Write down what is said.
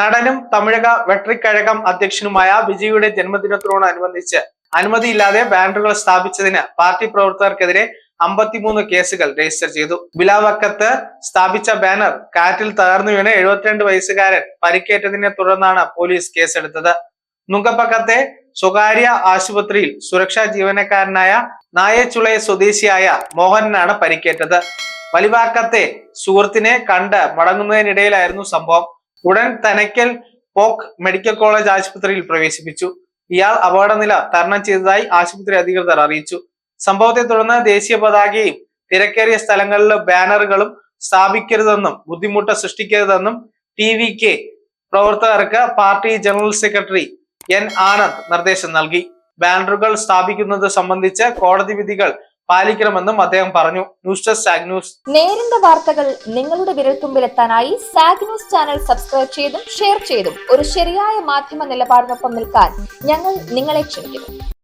നടനും തമിഴക വെട്രിക്കഴകം അധ്യക്ഷനുമായ വിജയുടെ ജന്മദിനത്തോടനുബന്ധിച്ച് അനുമതിയില്ലാതെ ബാനറുകൾ സ്ഥാപിച്ചതിന് പാർട്ടി പ്രവർത്തകർക്കെതിരെ അമ്പത്തിമൂന്ന് കേസുകൾ രജിസ്റ്റർ ചെയ്തു. ബിലാവക്കത്ത് സ്ഥാപിച്ച ബാനർ കാറ്റിൽ തകർന്നു വീണ് എഴുപത്തിരണ്ട് വയസ്സുകാരൻ പരിക്കേറ്റതിനെ തുടർന്നാണ് പോലീസ് കേസെടുത്തത്. നുങ്കപ്പക്കത്തെ സ്വകാര്യ ആശുപത്രിയിൽ സുരക്ഷാ ജീവനക്കാരനായ നായച്ചുളയ സ്വദേശിയായ മോഹനനാണ് പരിക്കേറ്റത്. വലിവാക്കത്തെ സുഹൃത്തിനെ കണ്ട് മടങ്ങുന്നതിനിടയിലായിരുന്നു സംഭവം. ഉടൻ തനക്കൽ പോക്ക് മെഡിക്കൽ കോളേജ് ആശുപത്രിയിൽ പ്രവേശിപ്പിച്ചു. ഇയാൾ അപകടനില തരണം ചെയ്തതായി ആശുപത്രി അധികൃതർ അറിയിച്ചു. സംഭവത്തെ തുടർന്ന് ദേശീയ പതാകയും തിരക്കേറിയ സ്ഥലങ്ങളിലെ ബാനറുകളും സ്ഥാപിക്കരുതെന്നും ബുദ്ധിമുട്ട് സൃഷ്ടിക്കരുതെന്നും ടി വി കെ പ്രവർത്തകർക്ക് party general secretary N Anand നിർദ്ദേശം നൽകി. ബാനറുകൾ സ്ഥാപിക്കുന്നത് സംബന്ധിച്ച് കോടതി വിധികൾ പാലിക്കണമെന്നും അദ്ദേഹം പറഞ്ഞു. News desk Sag news. നേരിന്റെ വാർത്തകൾ നിങ്ങളുടെ വിരൽത്തുമ്പിലെത്താനായി സാഗ് ന്യൂസ് ചാനൽ സബ്സ്ക്രൈബ് ചെയ്തും ഷെയർ ചെയ്തും ഒരു ശരിയായ മാധ്യമ നിലപാടിനൊപ്പം നിൽക്കാൻ ഞങ്ങൾ നിങ്ങളെ ക്ഷണിക്കുന്നു.